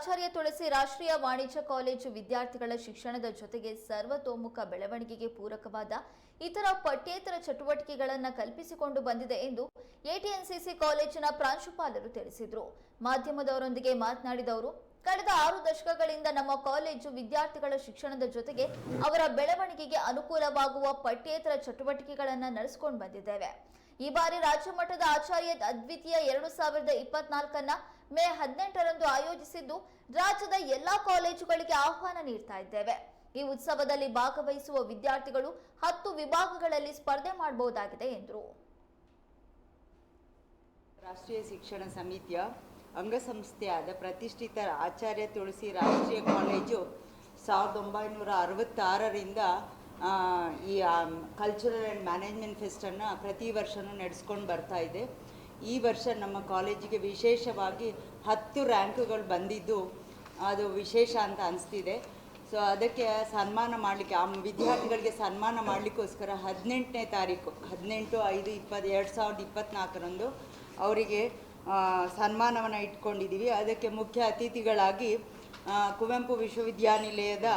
ಆಚಾರ್ಯ ತುಳಸಿ ರಾಷ್ಟ್ರೀಯ ವಾಣಿಜ್ಯ ಕಾಲೇಜು ವಿದ್ಯಾರ್ಥಿಗಳ ಶಿಕ್ಷಣದ ಜೊತೆಗೆ ಸರ್ವತೋಮುಖ ಬೆಳವಣಿಗೆಗೆ ಪೂರಕವಾದ ಇತರ ಪಠ್ಯೇತರ ಚಟುವಟಿಕೆಗಳನ್ನು ಕಲ್ಪಿಸಿಕೊಂಡು ಬಂದಿದೆ ಎಂದು ಎಟಿಎನ್ಸಿಸಿ ಕಾಲೇಜಿನ ಪ್ರಾಂಶುಪಾಲರು ತಿಳಿಸಿದರು. ಮಾಧ್ಯಮದವರೊಂದಿಗೆ ಮಾತನಾಡಿದ ಅವರು, ಕಳೆದ ಆರು ದಶಕಗಳಿಂದ ನಮ್ಮ ಕಾಲೇಜು ವಿದ್ಯಾರ್ಥಿಗಳ ಶಿಕ್ಷಣದ ಜೊತೆಗೆ ಅವರ ಬೆಳವಣಿಗೆಗೆ ಅನುಕೂಲವಾಗುವ ಪಠ್ಯೇತರ ಚಟುವಟಿಕೆಗಳನ್ನು ನಡೆಸಿಕೊಂಡು ಬಂದಿದ್ದೇವೆ. ಈ ಬಾರಿ ರಾಜ್ಯ ಮಟ್ಟದ ಆಚಾರ್ಯ ಅದ್ವಿತೀಯ ಎರಡು ಸಾವಿರದ ಇಪ್ಪತ್ನಾಲ್ಕನ್ನ ಮೇ ಹದಿನೆಂಟರಂದು ಆಯೋಜಿಸಿದ್ದು ರಾಜ್ಯದ ಎಲ್ಲಾ ಕಾಲೇಜುಗಳಿಗೆ ಆಹ್ವಾನ ನೀಡ್ತಾ ಇದ್ದೇವೆ. ಈ ಉತ್ಸವದಲ್ಲಿ ಭಾಗವಹಿಸುವ ವಿದ್ಯಾರ್ಥಿಗಳು ಹತ್ತು ವಿಭಾಗಗಳಲ್ಲಿ ಸ್ಪರ್ಧೆ ಮಾಡಬಹುದಾಗಿದೆ ಎಂದರು. ರಾಷ್ಟ್ರೀಯ ಶಿಕ್ಷಣ ಸಮಿತಿಯ ಅಂಗಸಂಸ್ಥೆಯಾದ ಪ್ರತಿಷ್ಠಿತ ಆಚಾರ್ಯ ತುಳಸಿ ರಾಷ್ಟ್ರೀಯ ಕಾಲೇಜು ಸಾವಿರದ ಒಂಬೈನೂರ ಅರವತ್ತಾರರಿಂದ ಈ ಕಲ್ಚರಲ್ ಆ್ಯಂಡ್ ಮ್ಯಾನೇಜ್ಮೆಂಟ್ ಫೆಸ್ಟನ್ನು ಪ್ರತಿ ವರ್ಷವೂ ನಡೆಸ್ಕೊಂಡು ಬರ್ತಾ ಇದೆ. ಈ ವರ್ಷ ನಮ್ಮ ಕಾಲೇಜಿಗೆ ವಿಶೇಷವಾಗಿ ಹತ್ತು ರ್ಯಾಂಕುಗಳು ಬಂದಿದ್ದು, ಅದು ವಿಶೇಷ ಅಂತ ಅನಿಸ್ತಿದೆ. ಸೊ ಅದಕ್ಕೆ ಸನ್ಮಾನ ಮಾಡಲಿಕ್ಕೆ, ಆ ವಿದ್ಯಾರ್ಥಿಗಳಿಗೆ ಸನ್ಮಾನ ಮಾಡಲಿಕ್ಕೋಸ್ಕರ ಹದಿನೆಂಟನೇ ತಾರೀಕು, ಹದಿನೆಂಟು, ಐದು, ಇಪ್ಪತ್ತು, ಎರಡು ಸಾವಿರದ ಇಪ್ಪತ್ತ್ನಾಲ್ಕರಂದು ಅವರಿಗೆ ಸನ್ಮಾನವನ್ನು ಇಟ್ಕೊಂಡಿದ್ದೀವಿ. ಅದಕ್ಕೆ ಮುಖ್ಯ ಅತಿಥಿಗಳಾಗಿ ಕುವೆಂಪು ವಿಶ್ವವಿದ್ಯಾನಿಲಯದ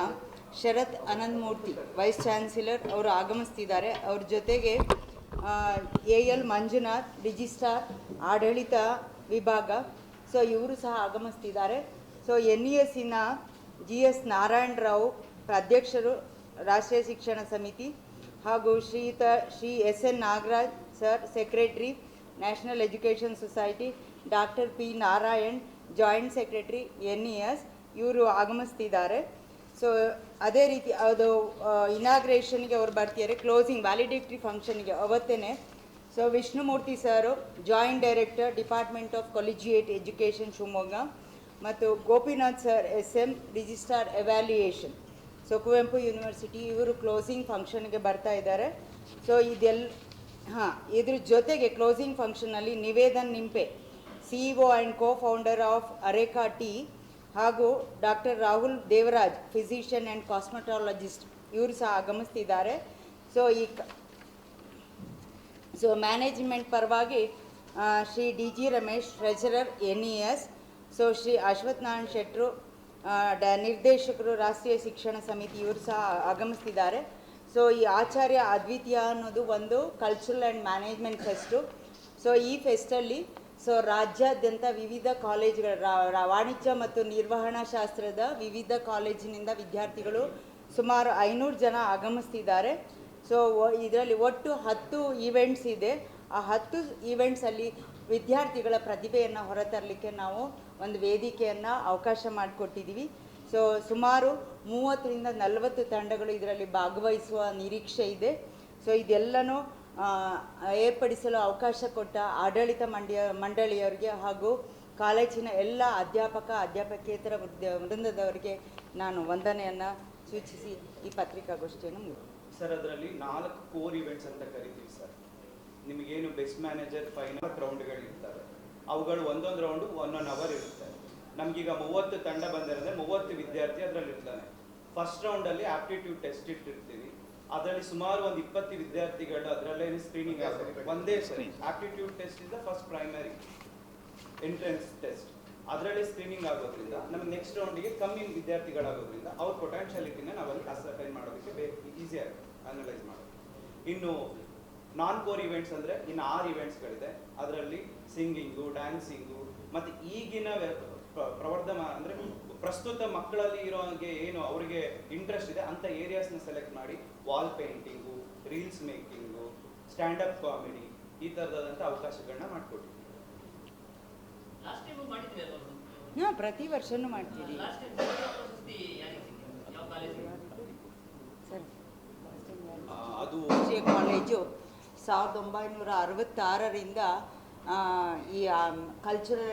ಶರತ್ ಅನಂತಮೂರ್ತಿ ವೈಸ್ ಚಾನ್ಸಲರ್, ಅವರು ಆಗಮಿಸ್ತಿದ್ದಾರೆ. ಅವ್ರ ಜೊತೆಗೆ ಎ ಎಲ್ ಮಂಜುನಾಥ್ ರಿಜಿಸ್ಟ್ರಾರ್ ಆಡಳಿತ ವಿಭಾಗ. ಸೊ, ಇವರು ಸಹ ಆಗಮಿಸ್ತಿದ್ದಾರೆ. ಸೊ, ಎನ್ ಇ ಎಸ್ಸಿನ ಜಿ ಎಸ್ ನಾರಾಯಣ ರಾವ್ ಅಧ್ಯಕ್ಷರು ರಾಷ್ಟ್ರೀಯ ಶಿಕ್ಷಣ ಸಮಿತಿ ಹಾಗೂ ಶ್ರೀತ, Shri S N Nagaraj sir, secretary, national education society, doctor P Narayan, joint secretary N E S, ಇವರು ಆಗಮಿಸ್ತಿದ್ದಾರೆ. ಸೊ ಅದೇ ರೀತಿ ಅದು ಇನಾಗ್ರೇಷನ್ಗೆ ಅವ್ರು ಬರ್ತಿದ್ದಾರೆ ಕ್ಲೋಸಿಂಗ್ ವ್ಯಾಲಿಡಿಟಿ ಫಂಕ್ಷನ್ಗೆ ಅವತ್ತೇ so Vishnumurthy sir joint director department of collegiate education Shivamogga. ಮತ್ತು Gopinath sir S M registrar evaluation so Kuvempu university ಇವರು ಕ್ಲೋಸಿಂಗ್ ಫಂಕ್ಷನ್ಗೆ ಬರ್ತಾ ಇದ್ದಾರೆ ಸೊ ಇದೆಲ್ಲ ಹಾಂ, ಇದ್ರ ಜೊತೆಗೆ closing ಫಂಕ್ಷನಲ್ಲಿ Nivedan Nempe C E O and co founder of Areca tea ಹಾಗೂ doctor Rahul Devaraj, physician and cosmetologist, ಇವರು ಸಹ ಆಗಮಿಸ್ತಿದ್ದಾರೆ. ಸೊ ಈ ಸೊ ಮ್ಯಾನೇಜ್ಮೆಂಟ್ ಪರವಾಗಿ Shri D G Ramesh treasurer N E S so Shri Ashwath Narayan ಶೆಟ್ರು ಡ, ನಿರ್ದೇಶಕರು, ರಾಷ್ಟ್ರೀಯ ಶಿಕ್ಷಣ ಸಮಿತಿ ಇವರು ಸಹ ಆಗಮಿಸ್ತಿದ್ದಾರೆ. ಸೊ ಈ ಆಚಾರ್ಯ ಅದ್ವಿತೀಯ ಅನ್ನೋದು ಒಂದು cultural and management fest so ಈ ಫೆಸ್ಟಲ್ಲಿ ಸೊ ರಾಜ್ಯಾದ್ಯಂತ ವಿವಿಧ ಕಾಲೇಜುಗಳ ವಾಣಿಜ್ಯ ಮತ್ತು ನಿರ್ವಹಣಾ ಶಾಸ್ತ್ರದ ವಿವಿಧ ಕಾಲೇಜಿನಿಂದ ವಿದ್ಯಾರ್ಥಿಗಳು ಸುಮಾರು ಐನೂರು ಜನ ಆಗಮಿಸ್ತಿದ್ದಾರೆ. ಸೊ ಇದರಲ್ಲಿ ಒಟ್ಟು ಹತ್ತು ಈವೆಂಟ್ಸ್ ಇದೆ. ಆ ಹತ್ತು ಈವೆಂಟ್ಸಲ್ಲಿ ವಿದ್ಯಾರ್ಥಿಗಳ ಪ್ರತಿಭೆಯನ್ನು ಹೊರತರಲಿಕ್ಕೆ ನಾವು ಒಂದು ವೇದಿಕೆಯನ್ನು ಅವಕಾಶ ಮಾಡಿಕೊಟ್ಟಿದ್ದೀವಿ. ಸೊ ಸುಮಾರು ಮೂವತ್ತರಿಂದ ನಲವತ್ತು ತಂಡಗಳು ಇದರಲ್ಲಿ ಭಾಗವಹಿಸುವ ನಿರೀಕ್ಷೆ ಇದೆ. ಸೊ ಇದೆಲ್ಲನೂ ಏರ್ಪಡಿಸಲು ಅವಕಾಶ ಕೊಟ್ಟ ಆಡಳಿತ ಮಂಡ್ಯ, ಮಂಡಳಿಯವರಿಗೆ ಹಾಗೂ ಕಾಲೇಜಿನ ಎಲ್ಲ ಅಧ್ಯಾಪಕ, ಅಧ್ಯಾಪಕೇತರ ವೃಂದದವರಿಗೆ ನಾನು ವಂದನೆಯನ್ನು ಸೂಚಿಸಿ ಈ ಪತ್ರಿಕಾಗೋಷ್ಠಿಯನ್ನು. ಸರ್ ಅದರಲ್ಲಿ ನಾಲ್ಕು ಕೋರ್ ಇವೆಂಟ್ಸ್ ಅಂತ ಕರಿತೀವಿ ಸರ್ ನಿಮಗೇನು ಬೆಸ್ಟ್ ಮ್ಯಾನೇಜರ್ ಫೈನಲ್ ರೌಂಡ್ಗಳು ಇರ್ತವೆ. ಅವುಗಳು ಒಂದೊಂದು ರೌಂಡು ಒನ್ ಒನ್ ಅವರ್ ಇರುತ್ತೆ. ನಮಗೀಗ ಮೂವತ್ತು ತಂಡ ಬಂದಿರೋದ್ರೆ ಮೂವತ್ತು ವಿದ್ಯಾರ್ಥಿ ಅದರಲ್ಲಿ ಇರ್ತಾನೆ ಫಸ್ಟ್ ರೌಂಡಲ್ಲಿ ಆಪ್ಟಿಟ್ಯೂಡ್ ಟೆಸ್ಟ್ ಇಟ್ಟಿರ್ತೀವಿ. ಅದರಲ್ಲಿ ಸುಮಾರು ಒಂದು ಇಪ್ಪತ್ತು ವಿದ್ಯಾರ್ಥಿಗಳು ಅದರಲ್ಲೇ ಸ್ಕ್ರೀನಿಂಗ್ ಆಗ್ತದೆ. ಒಂದೇ ಸರಿ. Aptitude test is the first primary entrance test ಅದರಲ್ಲಿ ಸ್ಕ್ರೀನಿಂಗ್ ಆಗೋದ್ರಿಂದ ನಮ್ಮ ನೆಕ್ಸ್ಟ್ ರೌಂಡಿಗೆ ಕಮ್ಮಿ ವಿದ್ಯಾರ್ಥಿಗಳಾಗೋದ್ರಿಂದ ಅವ್ರ ಪೊಟೆನ್ಷಿಯಾಲಿಟಿನ ನಾವಲ್ಲಿ ಅಸರ್ಟೈನ್ ಮಾಡೋದಕ್ಕೆ ಬೇ ಈಸಿ ಆಗುತ್ತೆ ಅನಲೈಸ್ ಮಾಡೋದು. ಇನ್ನು ನಾನ್ ಕೋರ್ ಇವೆಂಟ್ಸ್ ಅಂದರೆ ಇನ್ನು ಆರು ಇವೆಂಟ್ಸ್ಗಳಿದೆ ಅದರಲ್ಲಿ ಸಿಂಗಿಂಗು ಡ್ಯಾನ್ಸಿಂಗು ಮತ್ತು ಈಗಿನ ಪ್ರವರ್ಧಮಾನ ಅಂದ್ರೆ ಪ್ರಸ್ತುತ ಮಕ್ಕಳಲ್ಲಿ ಇರೋ ಹಾಗೆ ಏನು ಅವರಿಗೆ ಇಂಟ್ರೆಸ್ಟ್ ಇದೆ ಅಂತ ಏರಿಯಾಸ್ನ ಸೆಲೆಕ್ಟ್ ಮಾಡಿ wall painting reels making standup comedy ಈ ಥರದಾದಂಥ ಅವಕಾಶಗಳನ್ನ ಮಾಡಿಕೊಟ್ಟಿದ್ದೀವಿ? ಹಾಂ ಪ್ರತಿ ವರ್ಷನೂ ಮಾಡ್ತೀವಿ. ಲಾಸ್ಟ್ ಟೈಮ್ ಪ್ರಶಸ್ತಿ ಯಾವ ಕಾಲೇಜಿಗೆ ಸರ್. ಆ, ಅದು ಕಾಲೇಜು ಸಾವಿರದ ಒಂಬೈನೂರ ಅರವತ್ತಾರರಿಂದ ಆ, ಈ ಕಲ್ಚರಲ್